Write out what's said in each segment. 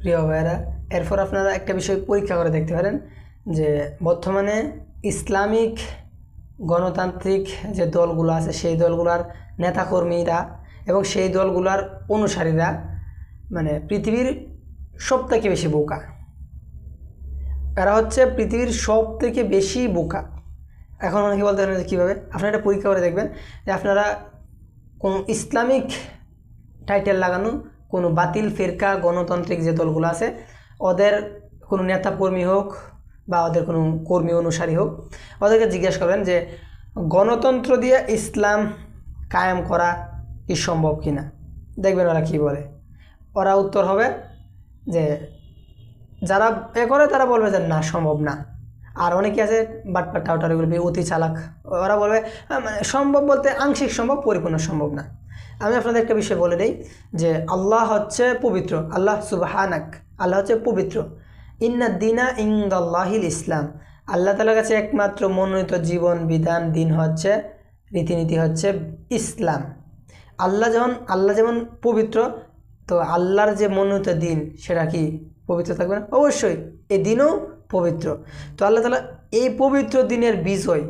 প্রিয় ভাইয়েরা, এরপর আপনারা একটা বিষয় পরীক্ষা করে দেখতে পারেন যে বর্তমানে ইসলামিক গণতান্ত্রিক যে দলগুলো আছে, সেই দলগুলোর নেতাকর্মীরা এবং সেই দলগুলোর অনুসারীরা মানে পৃথিবীর সব থেকে বেশি বোকা। এরা হচ্ছে পৃথিবীর সব থেকে বেশি বোকা। এখন অনেকে বলতে পারেন কীভাবে? আপনারা এটা পরীক্ষা করে দেখবেন যে আপনারা কোন ইসলামিক টাইটেল লাগানো কোনো বাতিল ফিরকা গণতান্ত্রিক যে দলগুলো আছে ওদের কোনো নেতা কর্মী হোক বা ওদের কোনো কর্মী অনুসারী হোক ওদেরকে জিজ্ঞেস করবেন যে গণতন্ত্র দিয়ে ইসলাম কায়েম করা কি সম্ভব কিনা? দেখবেন ওরা কী বলে। ওরা উত্তর হবে যে যারা এ করে তারা বলবে যে না সম্ভব না। আর অনেকে আছে বাটপাট টাউটার এগুলো অতি চালাক। ওরা বলবে "আহ, মানে সম্ভব বলতে আংশিক সম্ভব পরিপূর্ণ সম্ভব না। আমি আপনাদের একটা বিষয় বলে দিই যে আল্লাহ হচ্ছে পবিত্র, আল্লাহ সুবাহানাক, আল্লাহ হচ্ছে পবিত্র। ইন্না দিনা ইংদাল্লাহিল ইসলাম। আল্লাহ তালার কাছে একমাত্র মনোনীত জীবন, বিধান, দিন হচ্ছে, রীতিনীতি হচ্ছে ইসলাম। আল্লাহ যেমন আল্লাহ যেমন পবিত্র, তো আল্লাহর যে মনোনীত দিন, সেটা কি পবিত্র থাকবে না? অবশ্যই, এ দিনও পবিত্র। তো আল্লাহ তালা এই পবিত্র দিনের বিজয়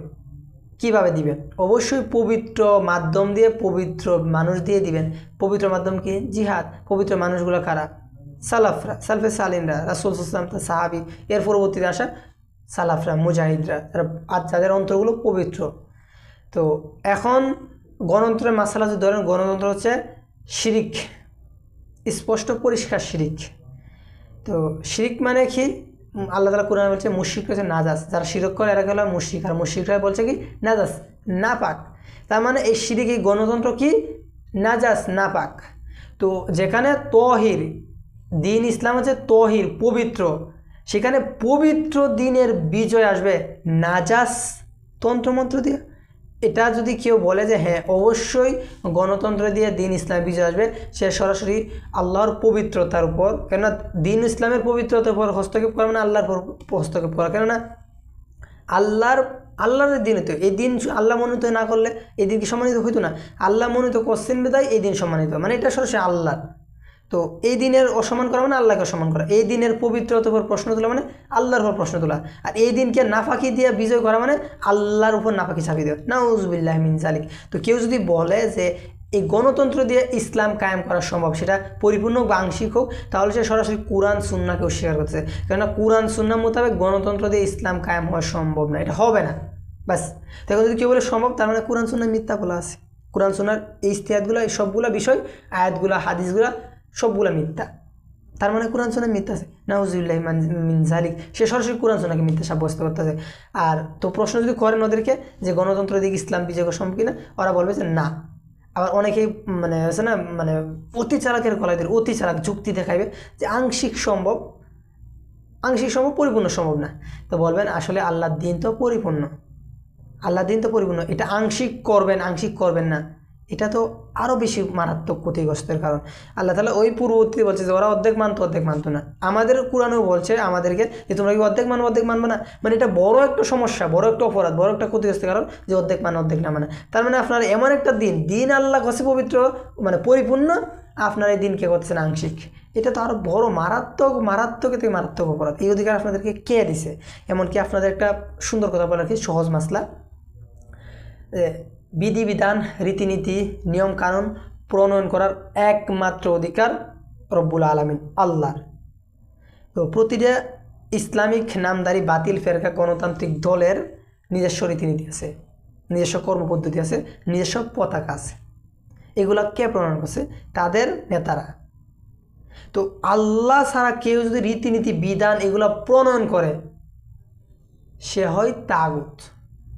কীভাবে দিবেন? অবশ্যই পবিত্র মাধ্যম দিয়ে পবিত্র মানুষ দিয়ে দিবেন। পবিত্র মাধ্যম কি? জিহাদ। পবিত্র মানুষগুলো কারা? সালাফরা। সালফে সালিনরা। রাসুল ইসলাম তার সাহাবি। এর পরবর্তীতে আসা সালাফরা, মুজাহিদরা। যারা আর যাদের অন্তরগুলো পবিত্র। তো এখন গণতন্ত্রের মাসালা যদি ধরেন, গণতন্ত্র হচ্ছে শিরিক। স্পষ্ট পরিষ্কার শিরিক। তো শিরিক মানে কি? আল্লাহ তালা কোরআন বলছে মুশিক হচ্ছে নাজাস। যারা শিরক করে, এরা গেল মুশিক আর মুশিকরা বলছে কি? নাজাস না পাক তার মানে এই সিরিকি গণতন্ত্র কি? নাজাস না পাক তো যেখানে তহির, দিন ইসলাম আছে তহির, পবিত্র। সেখানে পবিত্র দিনের বিজয় আসবে নাজাস তন্ত্রমন্ত্র দিয়ে। এটা যদি কেউ বলে যে হ্যাঁ অবশ্যই গণতন্ত্র দিয়ে দিন ইসলাম বিজয় আসবে, সে সরাসরি আল্লাহর পবিত্রতার উপর, কেননা দিন ইসলামের পবিত্রতার উপর হস্তক্ষেপ করা মানে আল্লাহর হস্তক্ষেপ করা। কেননা আল্লাহর আল্লাহর দিন তো, এই দিন আল্লাহ মনোনীত না করলে এই দিন কি সম্মানিত হইতো না? আল্লাহ মনোনীত করছেন বিদায় এই দিন সম্মানিত। মানে এটা সরাসরি আল্লাহর। তো এই দিনের অসম্মান করা মানে আল্লাহকে অসম্মান করা। এই দিনের পবিত্রতার উপর প্রশ্ন তোলা মানে আল্লাহর উপর প্রশ্ন তোলা। আর এই দিনকে নাফাকি দিয়ে বিজয় করা মানে আল্লাহর উপর নাফাকি ছাপিয়ে দেওয়া। নাউজবিল্লাহ মিন জালিক তো কেউ যদি বলে যে এই গণতন্ত্র দিয়ে ইসলাম কায়েম করা সম্ভব, সেটা পরিপূর্ণ বা আংশিক হোক, তাহলে সে সরাসরি কোরআন, সুন্নাকে অস্বীকার করতেছে। কেননা কোরআন, সুন্না মোতাবেক গণতন্ত্র দিয়ে ইসলাম কায়েম হওয়া সম্ভব না, এটা হবে না। ব্যাস। তো এখন যদি কেউ বলে সম্ভব, তার মানে কোরআন সুন্না মিথ্যা বলা আছে। কোরআন, সুন্নার এই ইস্তিয়াদগুলো এই সবগুলো বিষয়, আয়াতগুলো, হাদিসগুলো সবগুলো মিথ্যা। তার মানে কোরআন সোনা মিথ্যা আছে। নাউজুল্লাহ মিন সে সরাসরি কোরআন সোনাকে মিথ্যা সাব্যস্ত করতেছে। আর তো প্রশ্ন যদি করেন ওদেরকে যে গণতন্ত্র দিকে ইসলাম বিজয় সম্ভব কিনা, ওরা বলবে যে না। আবার অনেকেই মানে আছে না মানে অতি চালাকের গলায় ধরে, অতি চালাক যুক্তি দেখাইবে যে আংশিক সম্ভব আংশিক সম্ভব, পরিপূর্ণ সম্ভব না। তো বলবেন, আসলে আল্লাহর দিন তো পরিপূর্ণ। আল্লাহ দিন তো পরিপূর্ণ। এটা আংশিক করবেন আংশিক করবেন না। এটা তো আরও বেশি মারাত্মক ক্ষতিগ্রস্তের কারণ। আল্লাহ তালা ওই পূর্ববর্তী বলছে যে, ওরা অর্ধেক মানতো অর্ধেক মানতো না। আমাদের কোরআনও বলছে আমাদেরকে যে, তোমরা কি অর্ধেক মানো, অর্ধেক মানবে না? মানে এটা বড় একটা সমস্যা, বড় একটা অপরাধ, বড় একটা ক্ষতিগ্রস্তের কারণ যে, অর্ধেক মানে অর্ধেক না মানে। তার মানে আপনার এমন একটা দিন দিন আল্লাহ কাছে পবিত্র মানে পরিপূর্ণ, আপনার এই দিনকে করছেন আংশিক। এটা তো আরও বড় মারাত্মক মারাত্মক থেকে মারাত্মক অপরাধ। এই অধিকার আপনাদেরকে কে দিছে? এমনকি আপনাদের একটা সুন্দর কথা বলার কি, সহজ মাসলা। বিধিবিধান, রীতিনীতি, নিয়মকানুন প্রণয়ন করার একমাত্র অধিকার রব্বুল আলমিন আল্লাহর তো প্রতিটা ইসলামিক নামদারি বাতিল, ফেরকা গণতান্ত্রিক দলের নিজস্ব রীতিনীতি আছে, নিজস্ব কর্মপদ্ধতি আছে, নিজস্ব পতাকা আছে। এগুলা কে প্রণয়ন করছে? তাদের নেতারা। তো আল্লাহ ছাড়া কেউ যদি রীতিনীতি, বিধান এগুলা প্রণয়ন করে, সে হয় তাগুত।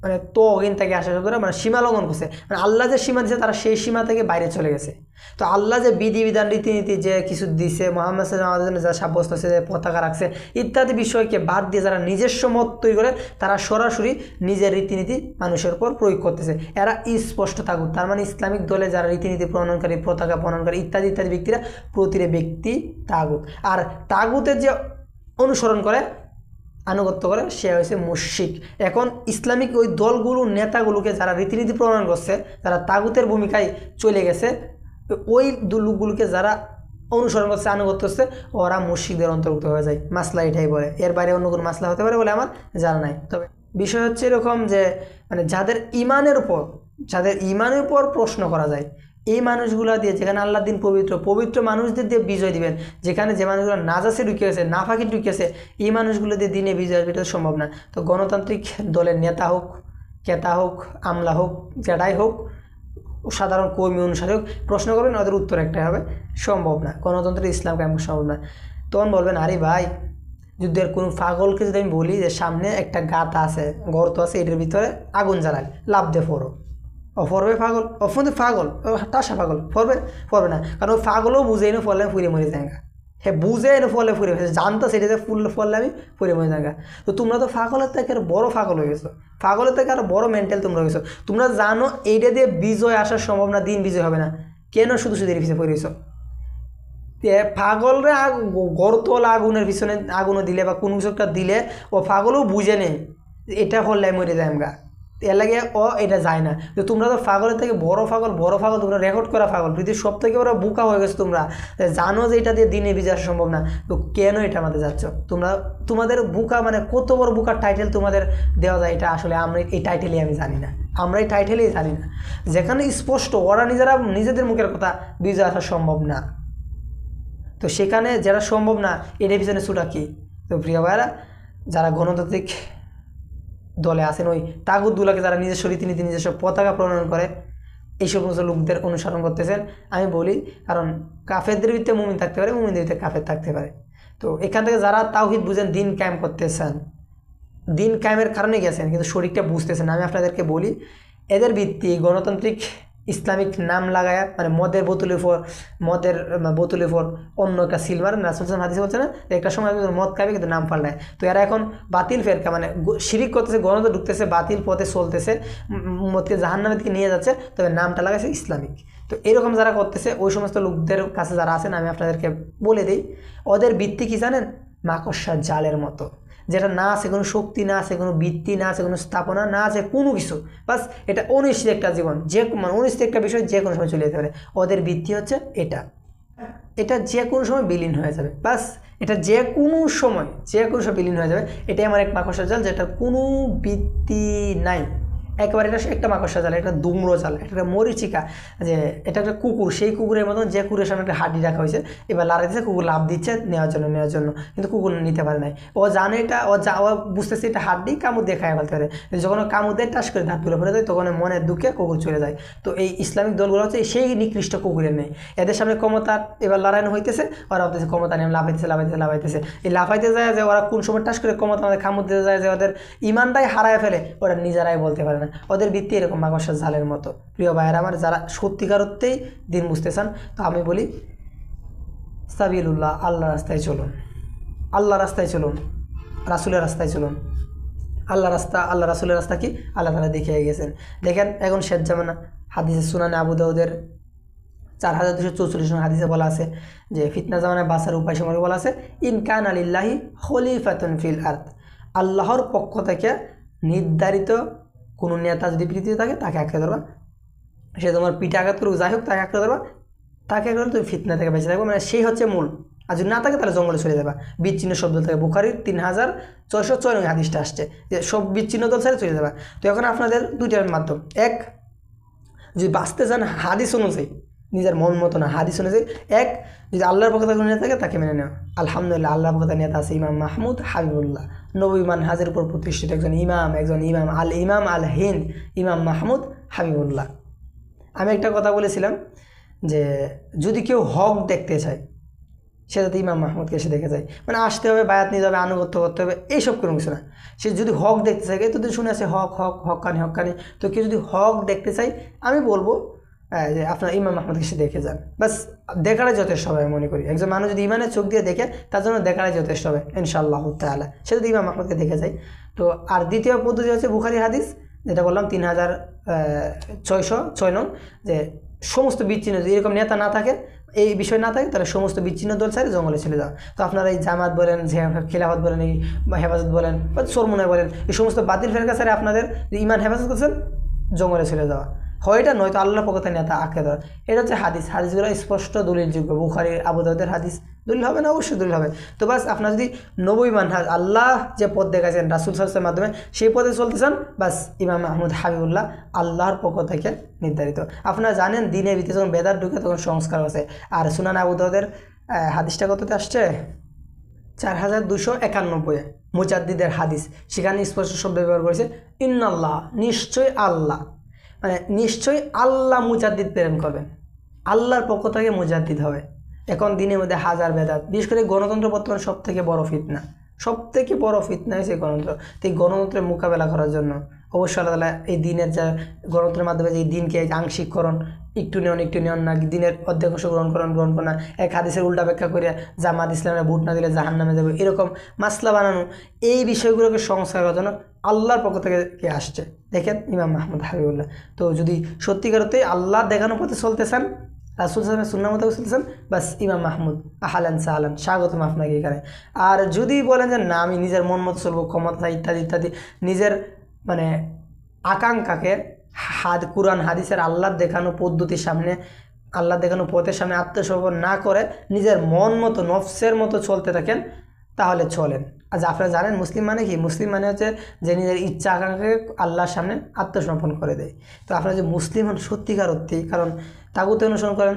মানে তগিন থেকে আসা শব্দটা মানে সীমা লঙ্ঘন করছে। মানে আল্লাহ যে সীমা দিয়েছে, তারা সেই সীমা থেকে বাইরে চলে গেছে। তো আল্লাহ যে বিধিবিধান রীতিনীতি যে কিছু দিছে, মোহাম্মদ সাল্লাম যা সাব্যস্ত হচ্ছে যে পতাকা রাখছে, ইত্যাদি বিষয়কে বাদ দিয়ে যারা নিজস্ব মত তৈরি করে, তারা সরাসরি নিজের রীতিনীতি মানুষের উপর প্রয়োগ করতেছে। এরা স্পষ্ট থাকুক। তার মানে ইসলামিক দলে যারা রীতিনীতি প্রণয়নকারী, পতাকা প্রণয়নকারী ইত্যাদি ইত্যাদি ব্যক্তিরা, প্রতিটা ব্যক্তি তাগুত। আর তাগুতের যে অনুসরণ করে আনুগত্য করে, সে হয়েছে মুশিক এখন ইসলামিক ওই দলগুলো, নেতাগুলোকে যারা রীতিনীতি প্রণয়ন করছে, যারা তাগুতের ভূমিকায় চলে গেছে, ওই লোকগুলোকে যারা অনুসরণ করছে, আনুগত্য করছে, ওরা মুশিকদের অন্তর্ভুক্ত হয়ে যায়। মাসলা এটাই বলে। এর বাইরে অন্য কোনো মাসলা হতে পারে বলে আমার জানা নাই। তবে বিষয় হচ্ছে এরকম যে মানে যাদের ইমানের উপর, যাদের ইমানের উপর প্রশ্ন করা যায় এই মানুষগুলো দিয়ে যেখানে আল্লাহ দিন পবিত্র পবিত্র মানুষদের দিয়ে বিজয় দিবেন, যেখানে যে মানুষগুলো নাজাসে ঢুকিয়েছে, নাফাকি ঢুকিয়েছে, এই মানুষগুলো দিয়ে দিনে বিজয় আসবে, এটা সম্ভব না। তো গণতান্ত্রিক দলের নেতা হোক, কেতা হোক, আমলা হোক যেটাই হোক, সাধারণ কর্মী অনুসারে হোক, প্রশ্ন করবেন, ওদের উত্তর একটাই হবে, সম্ভব না। গণতন্ত্রের ইসলাম কেমন সম্ভব না। তখন বলবেন, আরে ভাই যুদ্ধের কোনো পাগলকে যদি আমি বলি যে সামনে একটা গাত আছে, গর্ত আছে, এটার ভিতরে আগুন জ্বালায়, লাভ দে ফোরো ফরবে পাগল। ও ফোন পাগল। টাসা পাগল। ফরবে ফরবে না কারণ পাগলও বুঝে এনে ফলে ফুরে মরে যায় হ্যাঁ বুঝে এনে ফলে ফুরে ফেলছে জানতো সেটাতে ফুল ফললে আমি ফুরে মরে যায় তো তোমরা তো পাগলের থেকে আরও বড় পাগল হয়ে গেছো। পাগলের থেকে আরও বড় মেন্টাল তোমরা গেছো। তোমরা জানো এইটা দিয়ে বিজয় আসার সম্ভব না দিন বিজয় হবে না। কেন শুধু শুধু এর পিছিয়ে পড়ে গেছো পাগলরে গরতল আগুনের পিছনে আগুনও দিলে বা কোনো কিছু একটা দিলে ও পাগলও বুঝে নেই যে এটা হলে মরে যায় আমরা এর লাগে ও এটা যায় না। তো তোমরা তো ফাগলের থেকে বড় ফাগল বড় ফাগল তোমরা রেকর্ড করা ফাগল পৃথিবীর সব থেকে ওরা বুকা হয়ে গেছে তোমরা। জানো যে এটা দিয়ে দিনে বিজয় আসা সম্ভব না। তো কেন এটা আমাদের যাচ্ছ? তোমরা, তোমাদের বুকা মানে কত বড় বুকার টাইটেল তোমাদের দেওয়া যায় এটা আসলে আমরা এই টাইটেলই আমি জানি না। আমরা এই টাইটেলেই জানি না। যেখানে স্পষ্ট, ওরা নিজেরা নিজেদের মুখের কথা বিজয় আসা সম্ভব না। তো সেখানে যারা সম্ভব না এটার পিছনে ছুটা কি? তো প্রিয় ভাইরা যারা গণতান্ত্রিক দলে আছেন ওই তাগুদ্দুলাকে যারা নিজস্ব রীতিনীতি, নিজস্ব পতাকা প্রণয়ন করে এই সমস্ত লোকদের অনুসরণ করতেছেন। আমি বলি, কারণ কাফেরদের ভিতরে মুমিন থাকতে পারে, মুমিনদের ভিতরে কাফের থাকতে পারে। তো এখান থেকে যারা তাওহিদ বুঝেন, দিন কায়েম করতেছেন। দিন কায়েমের কারণে গেছেন, কিন্তু শরীরটা বুঝতেছেন আমি আপনাদেরকে বলি, এদের ভিত্তি গণতান্ত্রিক ইসলামিক নাম লাগায় মানে মদের বোতলের উপর, মদের বোতলের উপর অন্য একটা সিলভার রাসুল সাল্লাম হাদিসে বলছে না একটা সময় মদ খাবে কিন্তু নাম পাল্টায় তো এরা এখন বাতিল ফেরকা মানে শিরিক করতেছে গণত ঢুকতেছে, বাতিল পথে চলতেছে মদকে জাহান্নামের দিকে নিয়ে যাচ্ছে, তবে নামটা লাগাইছে ইসলামিক। তো এরকম যারা করতেছে, ওই সমস্ত লোকদের কাছে যারা আছেন, আমি আপনাদেরকে বলে দিই, ওদের বৃত্তি কি জানেন? মাকড়সার জালের মতো। যেটা না আছে কোনো শক্তি না আছে কোনো বৃত্তি না আছে কোনো স্থাপনা না আছে কোনো কিছু। বাস, এটা অনিশ্চিত একটা জীবন। যে মানে অনিশ্চিত একটা বিষয় যে কোনো সময় চলে যেতে পারে। ওদের বৃত্তি হচ্ছে এটা। এটা যে কোনো সময় বিলীন হয়ে যাবে। বাস, এটা যে কোনো সময়, যে কোনো সময় বিলীন হয়ে যাবে। এটাই আমার এক মাকসার জাল, যেটা কোনো বৃত্তি নাই। একেবারে এটা একটা মাকড়সা জাল একটা দুমড়ো জাল একটা মরিচিকা, যে এটা একটা কুকুর, সেই কুকুরের মতন যে কুকুরের সামনে একটা হাড্ডি রাখা হয়েছে, এবার লাড়া দিচ্ছে কুকুর লাভ দিচ্ছে, নেওয়ার জন্য নেওয়ার জন্য, কিন্তু কুকুর নিতে পারে নাই। ও জানে এটা, ও যা, ও বুঝতেছে এটা হাড্ডি, কামড় দিয়ে খায় ফেলতে পারে। যখন ও কামড় দিয়ে টাস করে দাঁত তুলে ফেলে দেয়, তখন মনের দুঃখে কুকুর চলে যায়। তো এই ইসলামিক দলগুলো হচ্ছে সেই নিকৃষ্ট কুকুরের নেই এদের সামনে ক্ষমতা এবার লড়াইন হইতেছে, ওরা ভাবতেছে ক্ষমতা নিয়ে লাফাইতেছে লাফাইতেছে লাফাইতেছে। এই লাফাইতে যায় যে ওরা কোন সময় টাস করে ক্ষমতা আমাদের, কামড় দিতে যায় যে ওদের ইমানটাই হারায় ফেলে, ওরা নিজেরাই বলতে পারে না। ওদের ভিত্তি এরকম মাকড়সার জালের মতো। প্রিয় ভাইয়ের আমার, যারা সত্যিকার অর্থেই দিন বুঝতে চান তো আমি বলি, সাবিলুল্লাহ আল্লাহ রাস্তায় চলুন। আল্লাহ রাস্তায় চলুন, রাসুলের রাস্তায় চলুন। আল্লাহ রাস্তা আল্লাহ রাসুলের রাস্তা কি? আল্লাহ তালা দেখিয়ে গেছেন। দেখেন, এখন শেষ জামানা হাদিসে সুনানে আবু দাউদের চার হাজার দুশো চৌচল্লিশ নম্বর হাদিসে বলা আছে যে, ফিতনা জামানায় বাসার উপায় সম্পর্কে বলা আছে, ইন কান আলিল্লাহি খলিফাতুন ফিল আর্থ আল্লাহর পক্ষ থেকে নির্ধারিত কোনো নেতা যদি পৃথিবীতে থাকে, তাকে আঁকড়ে ধরবা। সে তোমার পিঠে আঘাত করুক, যাই হোক, তাকে আঁকড়ে ধরবা। তাকে আঁকড়ে তুমি ফিতনা থেকে বেঁচে থাকবে। মানে সেই হচ্ছে মূল। আর যদি না থাকে, তাহলে জঙ্গলে চলে যাবা। বিচ্ছিন্ন শব্দ থেকে। বুখারির তিন হাজার ছয়শো ছয় নং হাদিসটা আসছে যে, সব বিচ্ছিন্ন দল ছেড়ে চলে যাবা। তো এখন আপনাদের দুইটার মাধ্যম। এক, যদি বাঁচতে চান হাদিস অনুযায়ী নিজের মন মতো না। হাদিস অনুযায়ী এক, যদি আল্লাহর পক্ষ থেকে কোনো নেতা থাকে, তাকে মেনে নেওয়া। আলহামদুলিল্লাহ, আল্লাহর পক্ষ নেতা আছে ইমাম মাহমুদ হাবিবুল্লাহ। নবী হাজের উপর প্রতিষ্ঠিত একজন ইমাম একজন ইমাম আল ইমাম আল হিন্দ, ইমাম মাহমুদ হাবিবুল্লাহ। আমি একটা কথা বলেছিলাম যে যদি কেউ হক দেখতে চায়, সে যাতে ইমাম মাহমুদকে এসে দেখে যায়। মানে আসতে হবে, বায়াত নিতে হবে, আনুগত্য করতে হবে, এইসব কোনো কিছু না। সে যদি হক দেখতে চায় তো শুনে আছে হক হক হকানি হকানি তো কেউ যদি হক দেখতে চাই আমি বলব যে আপনার ইমাম মাহমুদকে সে দেখে যান। বাস দেখাটাই যথেষ্ট হবে মনে করি। একজন মানুষ যদি ইমানের চোখ দিয়ে দেখে, তার জন্য দেখাটাই যথেষ্ট হবে, ইনশাআল্লাহ তালা সে যদি ইমাম মাহমুদকে দেখে যায়। তো, আর দ্বিতীয় পদ্ধতি হচ্ছে বুখারি হাদিস, যেটা বললাম তিন হাজার ছয়শো, ছয় নং, যে সমস্ত বিচ্ছিন্ন যদি এরকম নেতা না থাকে, এই বিষয় না থাকে, তাহলে সমস্ত বিচ্ছিন্ন দল ছাড়ে জঙ্গলে চলে যাওয়া তো আপনারা এই জামাত বলেন খেলাফত বলেন, এই হেফাজত বলেন, বা সরমুনায় বলেন, এই সমস্ত বাতিল ফেরকা ছাড়ে আপনাদের ইমান হেফাজত করছেন, জঙ্গলে চলে যাওয়া। হয় এটা নয়তো আল্লাহ পক্ষ থেকে নেতা আঁকে ধর। এটা হচ্ছে হাদিস। হাদিসগুলো স্পষ্ট দলিলযোগ্য। বুখারির আবুদাউদের হাদিস। দলিল হবে না? অবশ্যই দলিল হবে। তো বাস আপনার যদি নবী মানহাজ, আল্লাহ যে পথ দেখাচ্ছেন রাসুল সাল্লামের মাধ্যমে, সেই পথে চলতে চান, বাস ইমাম মাহমুদ হাবিবুল্লাহ আল্লাহর পক্ষ থেকে নির্ধারিত। আপনারা জানেন দিনের ভিতরে যখন বেদার ঢুকে তখন সংস্কার আছে। আর সুনান আবুদাউদের হাদিসটা কততে আসছে? চার হাজার দুশো একানব্বই মুজাদ্দিদের হাদিস। সেখানে স্পষ্ট শব্দ ব্যবহার করেছে, ইন্নাল্লাহ, নিশ্চয় আল্লাহ। মানে নিশ্চয়ই আল্লাহ মুজাদ্দিদ প্রেরণ করবেন। আল্লাহর পক্ষ থেকে মুজাদ্দিদ হবে। এখন দিনের মধ্যে হাজার বেদাত, বিশেষ করে গণতন্ত্র বর্তমান সব থেকে বড় ফিতনা। সব থেকে বড় ফিতনা হয়েছে গণতন্ত্র। তো এই গণতন্ত্রের মোকাবেলা করার জন্য অবশ্যই আল্লাহ তাআলা এই দিনের যা গণতন্ত্রের মাধ্যমে যে দিনকে আংশিককরণ, একটু নেওয়ান একটু নেওয়ান না, দিনের অধ্যক্ষ গ্রহণ করেন গ্রহণ করেন না। এক হাদিসের উল্টা ব্যাখ্যা করে জামাত ইসলামের ভোট না দিলে জাহান নামে যাবে। এরকম মাসলা বানানো, এই বিষয়গুলোকে সংস্কার করার জন্য আল্লাহর পক্ষ থেকে কে আসছে? দেখেন ইমাম মাহমুদ হাবিবুল্লাহ। তো যদি সত্যিকারতে আল্লাহ দেখানো পথে চলতে চান রাসুল সালামের সুন্না মতো চলতেছেন, বাস ইমাম মাহমুদ আহালান সাহালান স্বাগতম আপনাকে এখানে। আর যদি বলেন যে, না, আমি নিজের মন মতো চলবো, ক্ষমতা ইত্যাদি ইত্যাদি, নিজের মানে আকাঙ্ক্ষাকে হাদ, কুরআন, হাদিসের আল্লাহ দেখানো পদ্ধতির সামনে, আল্লাহ দেখানো পথের সামনে আত্মসমর্পণ না করে নিজের মন মতো, নফসের মতো চলতে থাকেন, তাহলে চলেন। আজ আপনারা জানেন, মুসলিম মানে কি? মুসলিম মানে হচ্ছে যে নিজের ইচ্ছা আকাঙ্ক্ষাকে আল্লাহর সামনে আত্মসমর্পণ করে দেয়। তো আপনারা যে মুসলিম হন, সত্যিকার অর্থে, কারণ তাগুতে অনুসরণ করেন,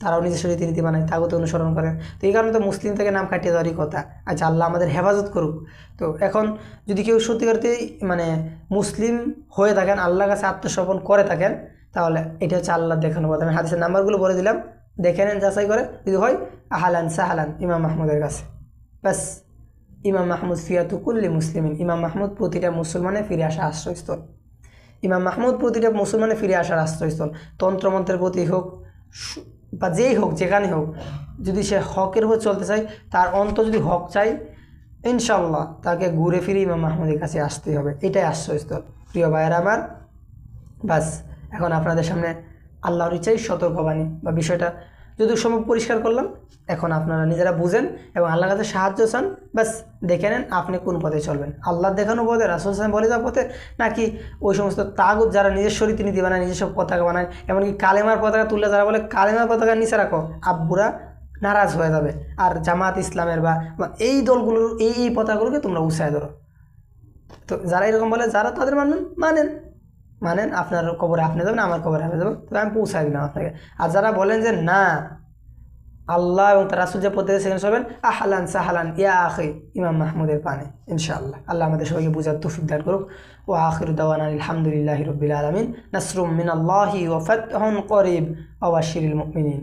তারাও নিজস্ব রীতিনীতি বানায় তাগুতে অনুসরণ করেন। তো এই কারণে তো মুসলিম থেকে নাম কাটিয়ে দেওয়ারই কথা। আচ্ছা আল্লাহ আমাদের হেফাজত করুক। তো এখন যদি কেউ সত্যিকারতেই মানে মুসলিম হয়ে থাকেন, আল্লাহর কাছে আত্মসমর্পণ করে থাকেন, তাহলে এটা হচ্ছে আল্লাহ দেখানো কথা আমি হাদিসের নাম্বারগুলো বলে দিলাম। দেখে নেন, যাচাই করে। যদি হয়, আহালান সাহালান ইমাম মাহমুদের কাছে। ব্যাস। ইমাম মাহমুদ ফিয়াতু কুল্লি মুসলিমিন। ইমাম মাহমুদ প্রতিটা মুসলমানে ফিরে আসা আশ্রয়স্থল। ইমাম মাহমুদ প্রতিটা মুসলমানে ফিরে আসার আশ্রয়স্থল। তন্ত্রমন্ত্রের প্রতি হোক বা যেই হোক, যেখানে হোক, যদি সে হকের উপর চলতে চায়, তার অন্ত যদি হক চাই ইনশাল্লাহ তাকে ঘুরে ফিরে ইমাম মাহমুদের কাছে আসতেই হবে। এটাই আশ্রয়স্থল। প্রিয় ভাইয়েরা আমার, বাস, এখন আপনাদের সামনে আল্লাহর ইচ্ছাই সতর্কবাণী বা বিষয়টা যদি সম্ভব পরিষ্কার করলাম, এখন আপনারা নিজেরা বুঝেন এবং আল্লাহর কাছে সাহায্য চান বাস দেখে নেন আপনি কোন পথে চলবেন। আল্লাহ দেখানো পথে, রাসুল সাহেব বলে যাওয়া পথে, নাকি ওই সমস্ত তাগুত যারা নিজস্ব রীতিনীতি বানায়, নিজস্ব পতাকা বানায়, এমনকি কালেমার পতাকা তুললে যারা বলে কালেমার পতাকা নিচে রাখো, আব্বুরা নারাজ হয়ে যাবে। আর জামাত ইসলামের বা এই দলগুলোর, এই এই পতাকাগুলোকে তোমরা উৎসাহ ধরো। তো যারা এরকম বলে, যারা তাদের মানেন মানেন। মানেন আপনার কবরে আপনি যাবেন, আমার কবরে আপনি যাবেন, তবে আমি পৌঁছাই দিলাম আপনাকে। আর যারা বলেন যে না, আল্লাহ এবং তারা রাসুল যে পদ্ধতি সেখানে সবেন আহালান সাহালান, ইয়া আখি, ইমাম মাহমুদের পানে, ইনশাআল্লাহ। আল্লাহ আমাদের সবাইকে বুঝার তুফিক দান করুক। ও আখির দাওয়ান আলহামদুলিল্লাহ রবিল আলমিন। নাসরুম মিন আল্লাহি ও ফতহন করিব। আবাশিরুল মুমিনিন।